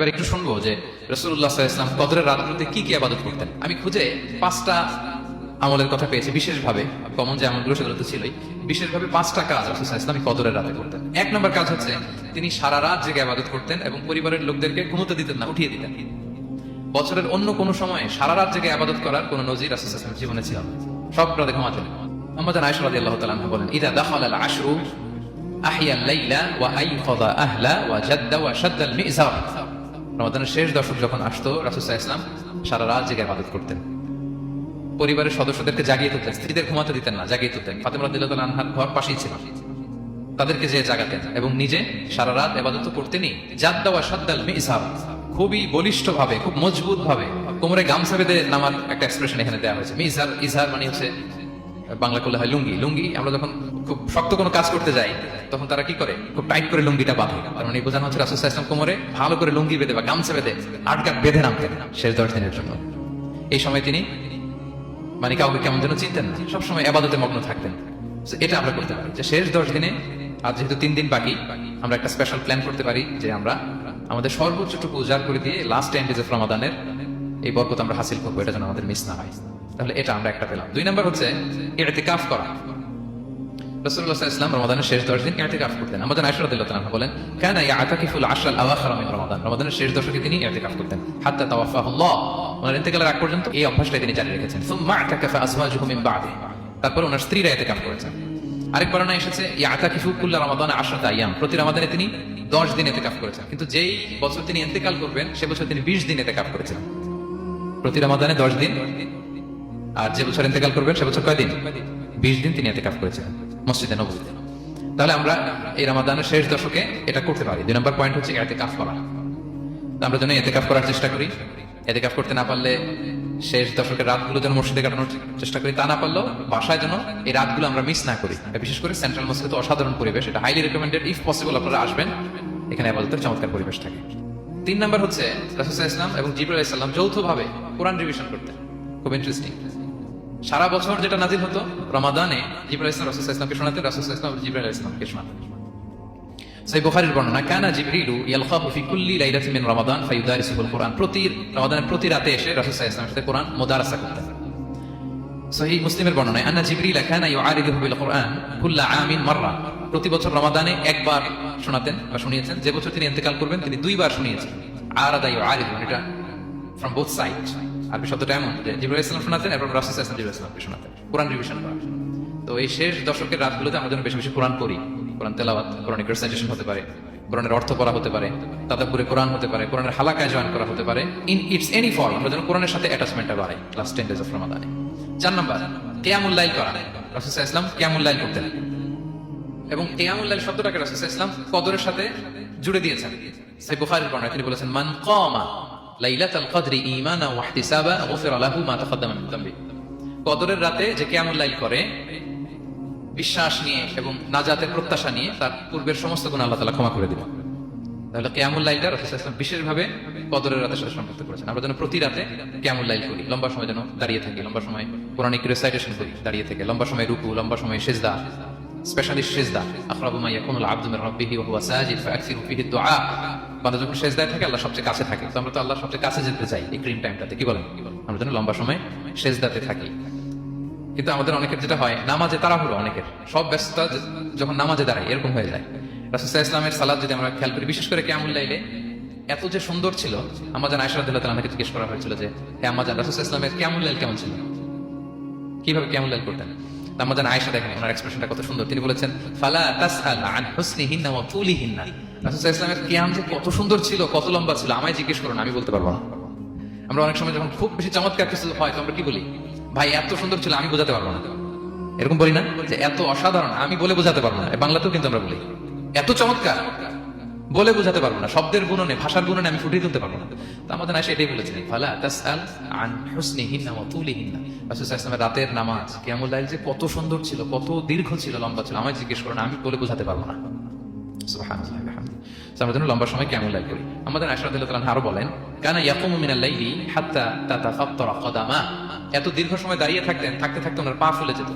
এবার একটু শুনব যে রসুল্লাহ ইসলাম কদরের রাতগুলোতে কি কি আবাদত করতেন? আমি খুঁজে পাঁচটা আমলের কথা পেয়েছি, বিশেষভাবে কমন যে আমলগুলো সেগুলো তো ছিলই। বিশেষভাবে পাঁচটা কাজ রসুল্লাহ ইসলাম কদরের রাতে করতেন। এক নম্বর কাজ হচ্ছে তিনি সারা রাত জেগে আবাদত করতেন এবং পরিবারের লোকদেরকে ঘুমোতে দিতেন না, উঠিয়ে দিতেন। বছরের অন্য কোনো সময়ে সারা রাত জেগে আবাদত করার কোনো নজির রাসূল সাল্লাল্লাহু জীবনে ছিল। সব রাতে ঘুমাতেন আমাদের আয়েশা রাদিয়াল্লাহু তাআলা আনহা বলেন, ইদা দাখালা আল আশরু আহিয়া লাইলা ওয়া আইকাযা আহলা ওয়া জাদ্দা ওয়া শাদ্দা আল মিজার রমাদানের শেষ দশক যখন আসতো সাল্লাল্লাহু ইসলাম সারা রাত জেগে আবাদত করতেন। পরিবারের সদস্যদেরকে জাগিয়ে তুলতেন, স্ত্রীদের ঘুমাতে দিতেন না, জাগিয়ে তুলতেন। ফাতেমা রাদিয়াল্লাহু আনহার ঘর পাশেই ছিল। তাদেরকে যে জাগাতেন এবং নিজে সারা রাত এবাদত তো করতেনই। জাদ্দা ওয়া শাদ্দাল মিজার খুবই বলিষ্ঠ ভাবে খুব মজবুত ভাবে কোমরে গামছা বেঁধে নামার একটা এক্সপ্রেশন এখানে দেওয়া হয়েছে। মিজার ইজহার মানে হচ্ছে বাংলা করলে হয় লুঙ্গি। লুঙ্গি আমরা যখন খুব শক্ত কোনো কাজ করতে যাই, তখন তারা কি করে? খুব টাইট করে লুঙ্গিটা বাঁধে। তার মানে বোঝানো হচ্ছে রাসুল ইসলাম কোমরে ভালো করে লুঙ্গি বেঁধে বা গামছা বেঁধে আটকাট বেঁধে নামতেন শেষ দশ দিনের জন্য। এই সময় তিনি মানে কাউকে কেমন যেন চিনতেন না। সবসময় আবাদতে মগ্ন থাকতেন। এটা আমরা করতে পারি। যে শেষ দশ দিনে আর যেহেতু তিন দিন বাকি, আমরা একটা স্পেশাল প্ল্যান করতে পারি যে আমরা আমাদের সর্বোচ্চটুকু উজাড় করে দিয়ে লাস্ট টেন ডেজ অফ রমাদানের এই বরকত আমরা হাসিল করব। এটা যেন আমাদের মিস না হয়। তাহলে এটা আমরা একটা পেলাম। দুই নম্বর হচ্ছে ইতিকাফ করা। 10 দিন তারপর স্ত্রীরা করেছেন। আরেক এসেছে কুল্লা রমাদান তিনি 10 দিন ইতিকাফ করেছেন। কিন্তু যেই বছর তিনি ইন্তেকাল করবেন, সে বছর তিনি 20 দিন ইতিকাফ করেছেন প্রতি রমাদানে 10 দিন আর যে বছর ইন্তেকাল করবেন, সে বছর কয়দিন? বিশ দিন তিনি এতেকাফ করেছিলেন মসজিদে নবীতে তাহলে আমরা এই রামাদানের শেষ দশকে এটা করতে পারি। দুই নম্বর পয়েন্ট হচ্ছে এতেকাফ করা। আমরা যেন এতেকাফ করার চেষ্টা করি। এতেকাফ করতে না পারলে শেষ দশকের রাতগুলো যেন মসজিদে কাটানোর চেষ্টা করি, তা না পারলেও বাসায় যেন এই রাতগুলো আমরা মিস না করি। বিশেষ করে সেন্ট্রাল মসজিদে তো অসাধারণ পরিবেশ, এটা হাইলি রেকমেন্ডেড ইফ পসিবল আপনারা আসবেন, এখানে আপাতত চমৎকার পরিবেশ থাকে। তিন নম্বর হচ্ছে রাসুসাহ ইসলাম এবং জিবুল ইসলাম যৌথভাবে কোরআন রিভিশন করতেন। খুব ইন্টারেস্টিং সারা বছর যেটা নাজিল হতো, রমাদানে জিবরাইল ইসলাম, রাসূল ইসলামকে শোনাতেন ইসলাম ইসলামকে সেই বর্ণনা কানা জিবরিলু কুল্লি মিন রমাদান ফায়ুদারিসুল কোরআন। প্রতি রমাদানের প্রতি রাতে এসে রাসূল ইসলামের সাথে কোরআন মুদারাসা করতেন। সহি মুসলিমের বর্ণনায়, আন্না জিবরিল কানা ইউআরিদুহু বিল কোরআন কুল্লা আমিন মাররা। প্রতি বছর রমাদানে একবার শোনাতেন বা শুনিয়েছেন। যে বছর তিনি ইন্তেকাল করবেন, তিনি দুইবার শুনিয়েছেন। আরাদা ইউআরিদু এটা ফ্রম বোথ আরবি শব্দটা এমন যে জিবরাইল ইসলাম শোনাতেন এবং রাসূল ইসলাম জিবরাইল ইসলামকে শোনাতেন। কোরআন রিভিশন করা। তো এই শেষ দশকের রাতগুলোতে আমরা যেন বেশি বেশি কোরআন পড়ি। কোরআন তেলাওয়াত কোরআনিক রিসাইটেশন হতে পারে, কোরআনের অর্থ পড়া হতে পারে তাদাপুরে কোরআন হতে পারে, কোরআনের হালাকায় জয়েন করা হতে পারে। ইন ইটস এনি ফর্ম আমরা যেন কোরআনের সাথে অ্যাটাচমেন্টটা বাড়াই লাস্ট টেন ডেজ অফ রমাদানে চার নম্বর, কেয়ামুল লাইল করা। রাসূল ইসলাম কেয়ামুল লাইল করতেন। এবং কেয়ামুল লাইল শব্দটাকে রাসূল ইসলাম কদরের সাথে জুড়ে দিয়েছেন। সেই বুখারীর বর্ণনায় তিনি বলেছেন, মান কামা লাইলাতাল কদরি ঈমানা ওয়া ইহতিসাবা গুফিরা লাহু মা তাকাদ্দামা মিন যামবি কদরের রাতে যে কেয়ামুল লাইল করে, বিশ্বাস নিয়ে এবং নাজাতের প্রত্যাশা নিয়ে তার পূর্বের সমস্ত গুণ আল্লাহ তাআলা ক্ষমা করে দিবেন। তাহলে কেয়ামুল লাইলটা রাসূল ইসলাম বিশেষভাবে কদরের রাতের সাথে সম্পর্ক করেছেন। আমরা যেন প্রতি রাতে কেয়ামুল লাইল করি। লম্বা সময় যেন দাঁড়িয়ে থাকি, লম্বা সময় কোরআনিক রেসাইটেশন করি, দাঁড়িয়ে থেকে। লম্বা সময় রুকু, লম্বা সময় সেজদা স্পেশালি সেজদা, আখরাবু মা ইয়াকুনুল আবদু মির রাব্বিহি ওয়া হুয়া সাজিদ ফাআকসিরু ফিহি দুআ। বান্দা যখন সেজদায় থাকে, আল্লাহ সবচেয়ে কাছে থাকে। তো আমরা তো আল্লাহ সবচেয়ে কাছে যেতে চাই এই ক্রিম টাইমটাতে, কি বলেন? আমরা যেন লম্বা সময় সেজদাতে থাকি। কিন্তু আমাদের অনেকের যেটা হয়, নামাজে তাড়াহুড়ো অনেকের। সব ব্যস্ততা যখন নামাজে দাঁড়ায়, এরকম হয়ে যায়। রাসুসাহ ইসলামের সালাদ যদি আমরা খেয়াল করি, বিশেষ করে কেমন লাইলে, এত যে সুন্দর ছিল আমাদের আয়সাদুল্লাহ তালাকে জিজ্ঞেস করা হয়েছিল যে হ্যাঁ আমাদের রাসুসাহ ইসলামের কেমন লাইল কেমন ছিল? কীভাবে কেমন লাইল করতেন? দেখেন, ওনার এক্সপ্রেশনটা কত সুন্দর। তিনি বলেছেন, ফালা আন ওয়া ইসলামের কিয়াম যে কত সুন্দর ছিল, কত লম্বা ছিল, আমায় জিজ্ঞেস করুন, আমি বলতে পারব না। আমরা অনেক সময় যখন খুব বেশি চমৎকার কিছু হয় আমরা কি বলি? ভাই, এত সুন্দর ছিল, আমি বোঝাতে পারব না। এরকম বলি না যে, এত অসাধারণ, আমি বলে বোঝাতে পারব না। বাংলাতেও কিন্তু আমরা বলি, এত চমৎকার, বলে বোঝাতে পারব না। শব্দের গুণনে, ভাষার গুণনে আমি ফুটিয়ে তুলতে পারব না। তো আমাদের আয়সা এটাই বলেছিলেন ফালা তাসআল আন হুসনিহিন্না ওয়া তুলিহিন্না। ওয়াসাল্লামের রাতের নামাজ, কিয়ামুল লাইল যে কত সুন্দর ছিল, কত দীর্ঘ ছিল, লম্বা ছিল, আমায় জিজ্ঞেস করো না, আমি বলে বোঝাতে পারব না। আমরা যেন লম্বা সময় কেমন লাইল করি। আমাদের রাদিয়াল্লাহু আরও বলেন, কানা ইয়াকুমু মিনাল লাইলি হাত্তা তাতাফাত্তারা কদামা। এত দীর্ঘ সময় দাঁড়িয়ে থাকতেন, থাকতে থাকতে ওনার পা ফুলে যেত।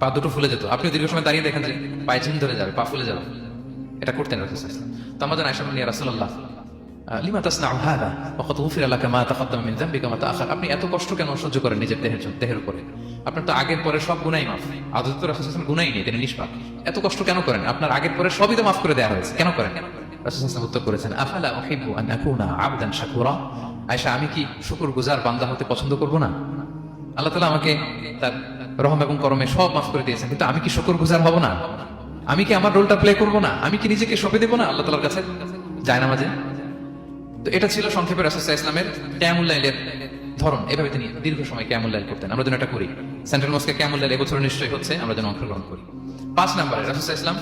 পা দুটো ফুলে যেত। আপনি দীর্ঘ সময় দাঁড়িয়ে দেখেন যে পায়ে ধরে যাবে, পা ফুলে যাবে। এটা করতেন ওয়াসাল্লাম। তো আমাদের ইয়া রাসূলুল্লাহ লিমা তাসনাউ হাদা? ওয়াকাদ গুফিরা লাকা মা তাকাদ্দামা মিন যামবিকা মা তাআখার। আপনি এত কষ্ট কেন সহ্য করেন নিজের দেহের জন্য, দেহের উপরে? আপনার তো আগের পরে সব গুনাই মাফ। আদত তো রাসূল সাল্লাল্লাহু গুনাই নেই, তিনি নিষ্পাপ। এত কষ্ট কেন করেন? আপনার আগের পরে সবই তো মাফ করে দেওয়া হয়েছে, কেন করেন? রাসূল সাল্লাল্লাহু করেছেন, আফালা উহিব্বু আন আকুনা আবদান শাকুরা? আয়েশা, আমি কি শুকরগুজার বান্দা হতে পছন্দ করব না? আল্লাহ তাআলা আমাকে তার রহম এবং করমে সব মাফ করে দিয়েছেন, কিন্তু আমি কি শুকরগুজার হব না? আমি কি আমার রোলটা প্লে করব না? আমি কি নিজেকে সঁপে দেবো না? আল্লাহ তাআলার কাছে যায় না মাঝে তো এটা ছিল সংক্ষেপে রাসুসাহ ইসলামের ক্যামুল্লাইলের ধরন। এভাবে তিনি দীর্ঘ সময় ক্যামুল্লাইল করতেন। আমরা যেন এটা করি। সেন্ট্রাল মস্কে ক্যামুল্লাইল এবছর নিশ্চয়ই হচ্ছে, আমরা যেন অংশগ্রহণ করি। পাঁচ নম্বরে রাসুসাহ ইসলাম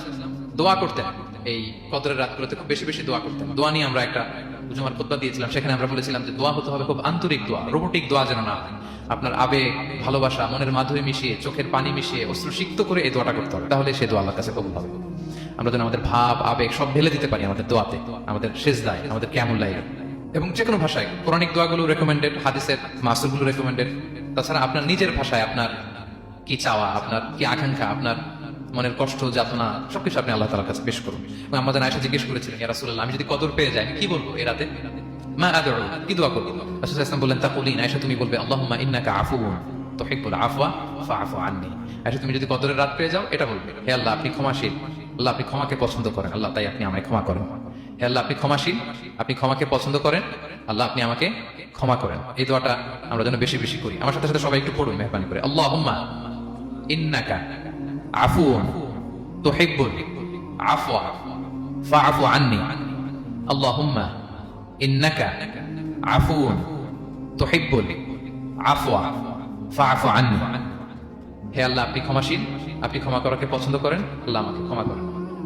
দোয়া করতেন। এই কদরের রাতগুলোতে খুব বেশি বেশি দোয়া করতেন। দোয়া নিয়ে আমরা একটা জুমার খোদ্া দিয়েছিলাম। সেখানে আমরা বলেছিলাম যে দোয়া হতে হবে খুব আন্তরিক দোয়া, রোবোটিক দোয়া যেন না আপনার আবেগ, ভালোবাসা, মনের মাধুরী মিশিয়ে, চোখের পানি মিশিয়ে অশ্রু সিক্ত করে এই দোয়াটা করতে হবে। তাহলে সে দোয়া আল্লাহর কাছে কবুল হবে। আমরা যেন আমাদের ভাব, আবেগ সব ঢেলে দিতে পারি আমাদের দোয়াতে, আমাদের শেষ দায় আমাদের কেমন লাগে এবং যে কোনো ভাষায়, পৌরাণিক দোয়াগুলো রেকমেন্ডেড হাদিসের মাসুরগুলো রেকমেন্ডেড তাছাড়া আপনার নিজের ভাষায় আপনার কি চাওয়া, আপনার কি আকাঙ্ক্ষা, আপনার মনের কষ্ট, যাতনা, সবকিছু আপনি আল্লাহ তালার কাছে পেশ করুন। এবং আমাদের আয়সা জিজ্ঞেস করেছিলেন, ইয়া রাসূলুল্লাহ, আমি যদি কদর পেয়ে যাই কি বলব এ রাতে? মা আদর কি দোয়া করব? রাসূল ইসলাম বললেন তা বলি আয়সা তুমি বলবে, আল্লাহুম্মা ইন্নাকা আফুউন তুহিব্বুল আফওয়া ফাআফু আননি। আয়সা তুমি যদি কদরের রাত পেয়ে যাও, এটা বলবে, হে আল্লাহ, আপনি ক্ষমাশীল আল্লাহ আপনি ক্ষমাকে পছন্দ করেন। আল্লাহ তাই আপনি আমায় ক্ষমা করেন। হে আল্লাহ, আপনি ক্ষমাশীল? আপনি ক্ষমাকে পছন্দ করেন? আল্লাহ, আপনি আমাকে ক্ষমা করেন। এই দোয়াটা আমরা যেন বেশি বেশি করি। আমার সাথে সাথে সবাই একটু পড়ুন, মেহরবানি করে। আল্লাহুম্মা ইন্নাকা আফুউন তুহিব্বুল আফওয়া, ফাআফু আননি। আল্লাহুম্মা ইন্নাকা আফুউন তুহিব্বুল আফওয়া, ফাআফু আননি। হে আল্লাহ, আপনি ক্ষমাশীল? আপনি ক্ষমা করাকে পছন্দ করেন? আল্লাহ আমাকে ক্ষমা করেন।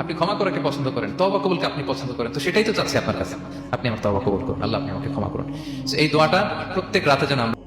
আপনি ক্ষমা করাকে পছন্দ করেন তবা কবুলকে আপনি পছন্দ করেন, তো সেটাই তো চাচ্ছি আপনার কাছে। আপনি আমার তবা কবুল করুন, আল্লাহ আপনি আমাকে ক্ষমা করুন। এই দোয়াটা প্রত্যেক রাতে যেন আমরা